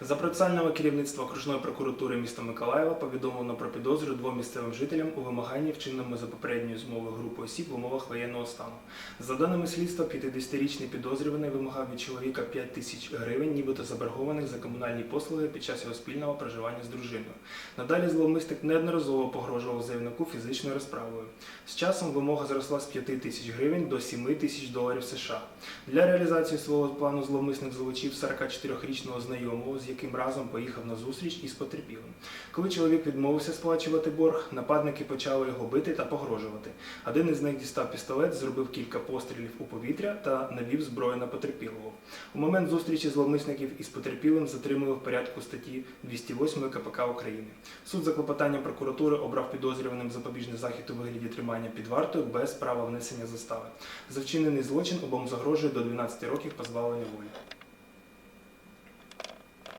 За процесуального керівництва окружної прокуратури міста Миколаєва повідомлено про підозру двом місцевим жителям у вимаганні вчиненому за попередньою змовою групи осіб в умовах воєнного стану. За даними слідства, 50-річний підозрюваний вимагав від чоловіка 5 тисяч гривень, нібито заборгованих за комунальні послуги під час його спільного проживання з дружиною. Надалі зловмисник неодноразово погрожував заявнику фізичною розправою. З часом вимога зросла з 5 тисяч гривень до 7 тисяч доларів США. Для реалізації свого плану зловмисник залучив 44-річного знайомого, з яким разом поїхав на зустріч із потерпілим. Коли чоловік відмовився сплачувати борг, нападники почали його бити та погрожувати. Один із них дістав пістолет, зробив кілька пострілів у повітря та навів зброю на потерпілого. У момент зустрічі зловмисників із потерпілим затримали в порядку статті 208 КПК України. Суд за клопотанням прокуратури обрав підозрюваним запобіжний захід у вигляді тримання під вартою без права внесення застави. За вчинений злочин обом загрожує до 12 років позбавлення волі.